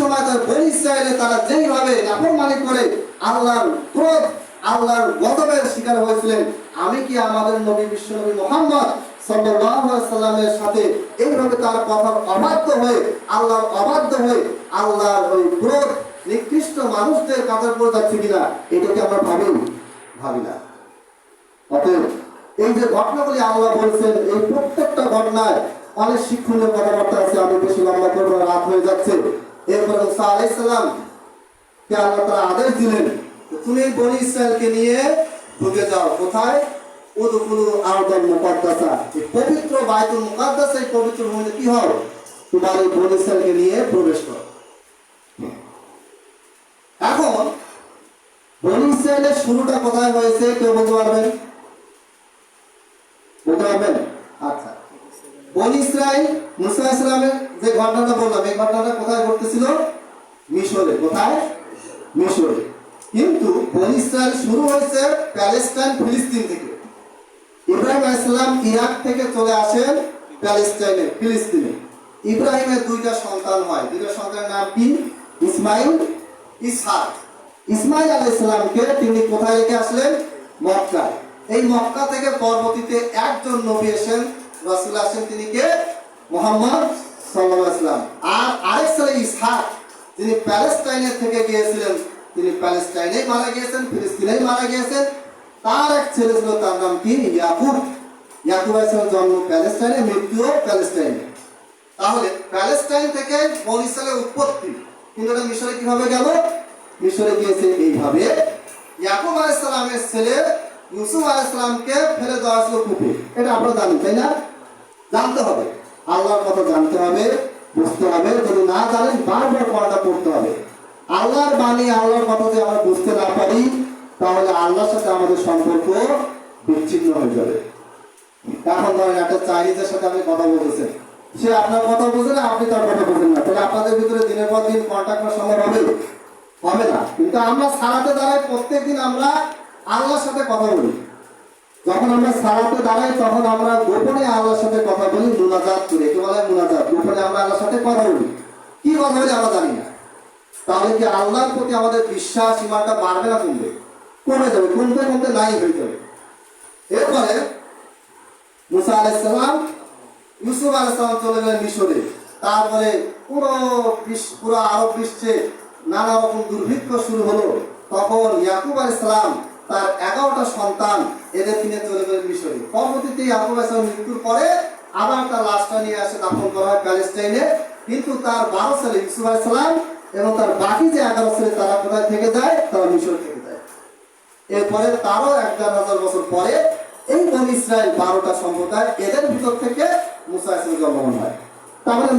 সময় বনি ইসরায়েলে তারা যেইভাবে নাফরমানি করে আল্লাহর ক্রোধ, আল্লাহর গজবের শিকার হয়েছিলেন, আমি কি আমাদের নবী বিশ্বনবী মোহাম্মদ সাল্লামের সাথে এইভাবে তার কথার অবাধ্য হয়ে, আল্লাহর অবাধ্য হয়ে, আল্লাহর ওই ক্রোধ নিকৃষ্ট মানুষদের কাতার করে যাচ্ছে কিনা এটাকে আমরা ভাবি? ভাবি না। অতএব এই যে ঘটনাগুলি আল্লাহ বলছেন, এই প্রত্যেকটা ঘটনায় অনেক শিক্ষণীয় কথাবার্তা আছে, আমি বেশি লম্বা করব রাত হয়ে যাচ্ছে। এরপরে মুসা আলাইসাল্লাম কে আল্লাহ তারা আদেশ দিলেন তুমি বনি ইসরায়েলকে নিয়ে ঢুকে যাও। কোথায়? উদুকুলু আরদাল মুকাদ্দাসা। এই পবিত্র বাইতুল মুকাদ্দাস, এই পবিত্র ভূমিতে কি হও তোমার এই বনি ইসরায়েলকে নিয়ে প্রবেশ করো। এখন বনি ইসরায়েলের শুরুটা কোথায় হয়েছে কেউ বলতে পারবেন? বলতে পারবেন? আচ্ছা। বনি ইসরায়েল মুসা ইসলামের যে ঘটনাটা বললাম, এই ঘটনাটা কোথায় ঘটতেছিল? মিশরে। কোথায়? মিশরে। কিন্তু বনি শুরু হয়েছে প্যালেস্টাইন ফিলিস্তিন থেকে। ইব্রাহিম ইসলাম ইরাক থেকে চলে আসেন প্যালেস্টাইনে, ফিলিস্তিনে। ইব্রাহিমের দুইটা সন্তান হয়। দুইটা সন্তানের নাম কি? ইসমাইল, ইসহাক। ইসমাইল আল ইসলামকে তিনি কোথায় রেখে আসলেন? মক্কায়। এই মক্কা থেকে পরবর্তীতে একজন নবী এসেন রাসূল আসেন তিনি কে? মোহাম্মদ সাল্লাম আর আরেক ছেলে ইসহাক তিনি প্যালেস্টাইনের থেকে গিয়েছিলেন, তিনি প্যালেস্টাইনেই মারা গিয়েছেন, ফিলিস্তিনেই মারা গিয়েছেন। তার এক ছেলে ছিল, তার নাম কি? ইয়াকুব। ইয়াকুব আলাইহিস জন্ম প্যালেস্টাইনে, মৃত্যুও প্যালেস্টাইনে। তাহলে প্যালেস্টাইন থেকে বন ইসরায়েলের উৎপত্তি কিন্তু এটা মিশরে কীভাবে গেল? মিশরে গিয়েছে এইভাবে ইয়াকুব আলাইহিস সালামের ছেলে ইউসুফ আলাইহিস সালামকে ফেলে দেওয়া হয়েছিল কূপে। এটা আপনারা জানেন তাই না? জানতে হবে। আল্লাহর কথা জানতে হবে, বুঝতে হবে, যদি না জানেন বারবার পড়াটা পড়তে হবে। আল্লাহর বাণী, আল্লাহর কথা যদি আমরা বুঝতে না পারি, তাহলে আল্লাহর সাথে আমাদের সম্পর্ক বিচ্ছিন্ন হয়ে যাবে। এখন ধরেন একটা চাইনিজের সাথে আপনি কথা বলতেছেন। সে আপনার কথা বুঝে না, আপনি তার কথা বুঝেন না। তাহলে আপনাদের ভিতরে দিনের পর দিন কন্ট্যাক্ট করা সম্ভব হবে? হবে না। কিন্তু আমরা সারাতে দাঁড়াই প্রত্যেক দিন আমরা আল্লাহর সাথে কথা বলি। যখন আমরা সারাতে দাঁড়াই, তখন আমরা গোপনে আল্লাহর সাথে কথা বলি মুনাজাত করি একে বলে মুনাজাত গোপনে আমরা আল্লাহর সাথে কথা বলি কথা বলি আমরা জানি না। তাহলে কি আল্লাহর প্রতি আমাদের বিশ্বাস, ইমানটা বাড়বে না কমবে? কমে যাবে, কমতে কমতে নাই হয়ে যাবে। এরপরে মুসা আলাইসালাম ইউসুফ আলাইসালাম চলে গেলেন মিশরে। তারপরে পুরো বিশ্ব পুরো আরব বিশ্বে নানা রকম দুর্ভিক্ষ শুরু হলো। তখন ইয়াকুব আলাইসালাম তার এগারোটা সন্তান এদের কিনে চলে গেলেন মিশরে। পরবর্তীতে ইয়াকুব আলাইসালাম মৃত্যুর পরে আবার তার লাশটা নিয়ে আসে দাফন করা হয় প্যালেস্টাইনে। কিন্তু তার বারো ছেলে ইউসুফ এবং তার বাকি যে এগারো ছেলে তারা কোথায় থেকে যায়? তারা মিশর থেকে যায়। এরপরে তারও এক দেড় হাজার বছর পরে এই ইসরায়েল বারোটা সম্প্রদায় এদের ভিতর থেকে মুসা জন্মগ্রহণ হয়। তার মানে